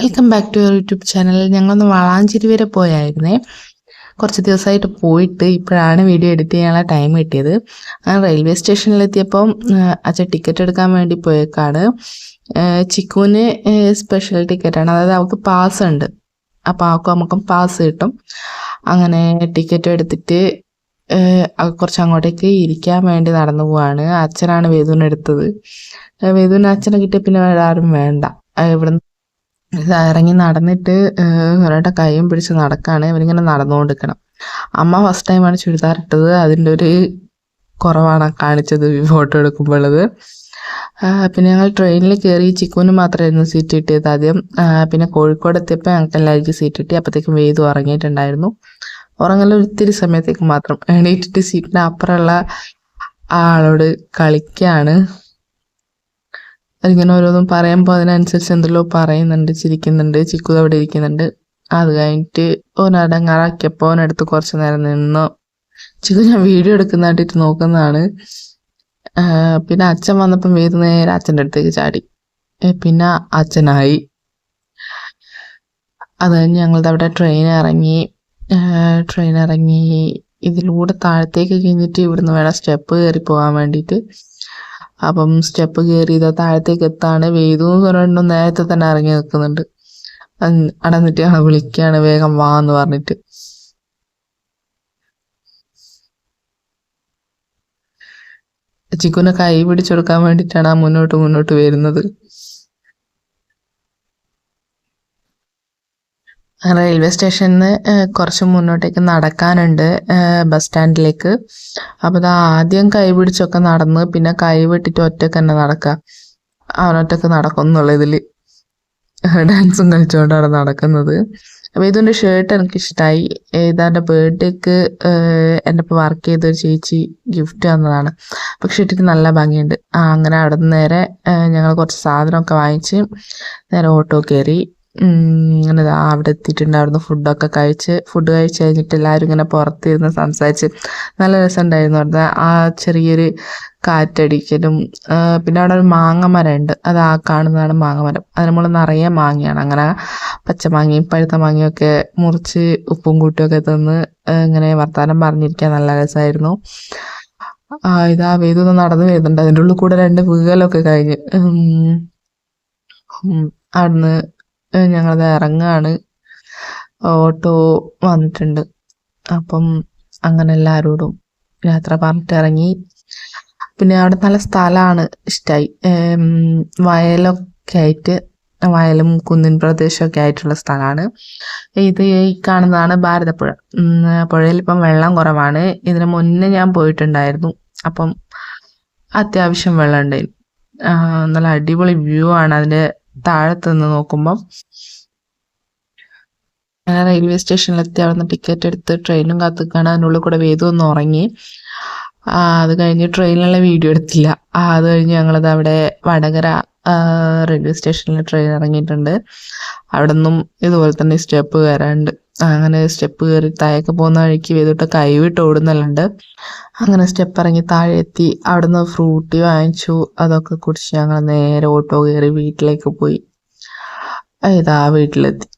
Welcome back to your YouTube channel ഞങ്ങളൊന്ന് വളാഞ്ചേരി വരെ പോയായിരുന്നേ. കുറച്ച് ദിവസമായിട്ട് പോയിട്ട് ഇപ്പോഴാണ് വീഡിയോ എഡിറ്റ് ചെയ്യാനുള്ള ടൈം കിട്ടിയത്. റെയിൽവേ സ്റ്റേഷനിലെത്തിയപ്പം അച്ഛൻ ടിക്കറ്റ് എടുക്കാൻ വേണ്ടി പോയേക്കാണ്. ചിക്കുവിന് സ്പെഷ്യൽ ടിക്കറ്റാണ് അതായത് അവൾക്ക് പാസ് ഉണ്ട്. അപ്പോൾ അവൾക്ക് നമുക്ക് പാസ് കിട്ടും. അങ്ങനെ ടിക്കറ്റ് എടുത്തിട്ട് കുറച്ച് അങ്ങോട്ടേക്ക് ഇരിക്കാൻ വേണ്ടി നടന്നു പോവാണ്. അച്ഛനാണ് വേദുവിനെടുത്തത് വേദുവിന് അച്ഛനെ കിട്ടിയ പിന്നെ വേറെ ആരും വേണ്ട. ഇവിടുന്ന് ഇറങ്ങി നടന്നിട്ട് ഒരാളുടെ കൈയും പിടിച്ച് നടക്കാണ്. അവരിങ്ങനെ നടന്നുകൊണ്ടിരിക്കണം. അമ്മ ഫസ്റ്റ് ടൈമാണ് ചുരിദാർ ഇട്ടത്. അതിന്റെ ഒരു കുറവാണ് കാണിച്ചത് ഫോട്ടോ എടുക്കുമ്പോഴത് പിന്നെ ഞങ്ങൾ ട്രെയിനിൽ കയറി ചിക്കുവിന് മാത്രമായിരുന്നു സീറ്റ് കിട്ടിയത് ആദ്യം. പിന്നെ കോഴിക്കോട് എത്തിയപ്പോൾ ഞങ്ങൾക്ക് എല്ലാവർക്കും സീറ്റ് കിട്ടി. അപ്പോഴത്തേക്കും വേദു ഉറങ്ങിയിട്ടുണ്ടായിരുന്നു. ഉറങ്ങൽ ഒത്തിരി സമയത്തേക്ക് മാത്രം എണീറ്റിട്ട് സീറ്റിന്റെ അപ്പുറമുള്ള ആളോട് കളിക്കാണ്. അതിങ്ങനെ ഓരോന്നും പറയുമ്പോൾ അതിനനുസരിച്ച് എന്തെല്ലോ പറയുന്നുണ്ട് ചിരിക്കുന്നുണ്ട് ചിക്കു അവിടെ ഇരിക്കുന്നുണ്ട്. അത് കഴിഞ്ഞിട്ട് ഓനടങ്ങാറാക്കിയപ്പോൾ ഓനടുത്ത് കുറച്ച് നേരം നിന്നു. ചിക്കു ഞാൻ വീഡിയോ എടുക്കുന്നതായിട്ട് നോക്കുന്നതാണ്. പിന്നെ അച്ഛൻ വന്നപ്പം വീട് നേരെ അച്ഛന്റെ അടുത്തേക്ക് ചാടി. പിന്നെ അച്ഛനായി. അത് കഴിഞ്ഞ് ഞങ്ങളുടെ അവിടെ ട്രെയിൻ ഇറങ്ങി. ട്രെയിൻ ഇറങ്ങി. ഇതിലൂടെ താഴത്തേക്ക് കഴിഞ്ഞിട്ട് ഇവിടുന്ന് വേണം സ്റ്റെപ്പ് കയറി പോകാൻ വേണ്ടിയിട്ട്. അപ്പം സ്റ്റെപ്പ് കയറി ഇതാ താഴത്തേക്ക് എത്താണ് വേദു പറഞ്ഞിട്ട് നേരത്തെ തന്നെ ഇറങ്ങി നിൽക്കുന്നുണ്ട്. അടന്നിട്ട് ആ വിളിക്കുകയാണ് വേഗം വാ എന്ന് പറഞ്ഞിട്ട്. ചിക്കുനെ കൈ പിടിച്ചെടുക്കാൻ വേണ്ടിയിട്ടാണ് ആ മുന്നോട്ട് മുന്നോട്ട് വരുന്നത്. റെയിൽവേ സ്റ്റേഷനിൽ നിന്ന് കുറച്ച് മുന്നോട്ടേക്ക് നടക്കാനുണ്ട് ബസ് സ്റ്റാൻഡിലേക്ക് അപ്പോൾ ഇത് ആദ്യം കൈ പിടിച്ചൊക്കെ നടന്ന് പിന്നെ കൈ വെട്ടിട്ട് ഒറ്റയ്ക്ക് തന്നെ നടക്കുക അവനൊറ്റക്ക് നടക്കും എന്നുള്ള ഇതിൽ ഡാൻസും കളിച്ചുകൊണ്ടാണ് നടക്കുന്നത്. അപ്പോൾ ഇതിന്റെ ഷർട്ട് എനിക്ക് ഇഷ്ടമായി ഇതാന്റെ ബർത്ത്ഡേക്ക് എന്റെ ഇപ്പോൾ വർക്ക് ചെയ്ത ഒരു ചേച്ചി ഗിഫ്റ്റ് തന്നതാണ്. പക്ഷെ ഇട്ടിട്ട് നല്ല ഭംഗിയുണ്ട്. അങ്ങനെ അവിടെ നിന്ന് നേരെ ഞങ്ങൾ കുറച്ച് സാധനമൊക്കെ വാങ്ങിച്ച് നേരെ ഓട്ടോ കയറി. ദാ അവിടെ എത്തിയിട്ടുണ്ടായിരുന്നു ഫുഡൊക്കെ കഴിച്ച് ഫുഡ് കഴിച്ച് കഴിഞ്ഞിട്ട് എല്ലാവരും ഇങ്ങനെ പുറത്തിരുന്ന് സംസാരിച്ച് നല്ല രസമുണ്ടായിരുന്നു അവിടെ ആ ചെറിയൊരു കാറ്റടിക്കലും പിന്നെ അവിടെ ഒരു മാങ്ങ മരം ഉണ്ട് അത് ആ കാണുന്നതാണ് മാങ്ങ മരം അത് നമ്മൾ നിറയെ മാങ്ങയാണ്. അങ്ങനെ പച്ചമാങ്ങയും പഴുത്ത മാങ്ങയൊക്കെ മുറിച്ച് ഉപ്പും കൂട്ടിയൊക്കെ തന്ന് ഇങ്ങനെ വർത്തമാനം പറഞ്ഞിരിക്കാൻ നല്ല രസമായിരുന്നു. ഇതാ ഒന്നും നടന്നു വരുന്നുണ്ട്. അതിന്റെ ഉള്ളിൽ കൂടെ രണ്ട് വീകലൊക്കെ കഴിഞ്ഞ്. അവിടുന്ന് ഞങ്ങളത് ഇറങ്ങാണ് ഓട്ടോ വന്നിട്ടുണ്ട്. അപ്പം അങ്ങനെ എല്ലാവരോടും യാത്ര പറഞ്ഞിട്ട് ഇറങ്ങി പിന്നെ അവിടെ നല്ല സ്ഥലമാണ് ഇഷ്ടമായി വയലൊക്കെ ആയിട്ട് വയലും കുന്നിൻ പ്രദേശമൊക്കെ ആയിട്ടുള്ള സ്ഥലമാണ്. ഇത് ഈ കാണുന്നതാണ് ഭാരതപ്പുഴ. പുഴയിൽ ഇപ്പം വെള്ളം കുറവാണ്. ഇതിനു മുന്നേ ഞാൻ പോയിട്ടുണ്ടായിരുന്നു. അപ്പം അത്യാവശ്യം വെള്ളം ഉണ്ടായിരുന്നു നല്ല അടിപൊളി വ്യൂ ആണ് അതിന്റെ താഴത്ത് നിന്ന് നോക്കുമ്പം അങ്ങനെ റെയിൽവേ സ്റ്റേഷനിലെത്തി അവിടെ നിന്ന് ടിക്കറ്റ് എടുത്ത് ട്രെയിനും കാത്തുക്കാണ്. അതിനുള്ളിൽ കൂടെ വേദു ഒന്ന് ഉറങ്ങി. അത് കഴിഞ്ഞ് ട്രെയിനിലുള്ള വീഡിയോ എടുത്തില്ല. അത് കഴിഞ്ഞ് ഞങ്ങളത് അവിടെ വടകര റെയിൽവേ സ്റ്റേഷനിൽ ട്രെയിൻ ഇറങ്ങിയിട്ടുണ്ട്. അവിടെ നിന്നും ഇതുപോലെ തന്നെ സ്റ്റെപ്പ് കയറാനുണ്ട് അങ്ങനെ സ്റ്റെപ്പ് കയറി താഴേക്ക് പോകുന്ന വഴിക്ക് വേദിട്ട് കൈവിട്ട് ഓടുന്നല്ലുണ്ട് അങ്ങനെ സ്റ്റെപ്പ് ഇറങ്ങി താഴെ എത്തി അവിടുന്ന് ഫ്രൂട്ടി വാങ്ങിച്ചു. അതൊക്കെ കുടിച്ച് ഞങ്ങൾ നേരെ ഓട്ടോ കയറി വീട്ടിലേക്ക് പോയി. ഇതാ വീട്ടിലെത്തി.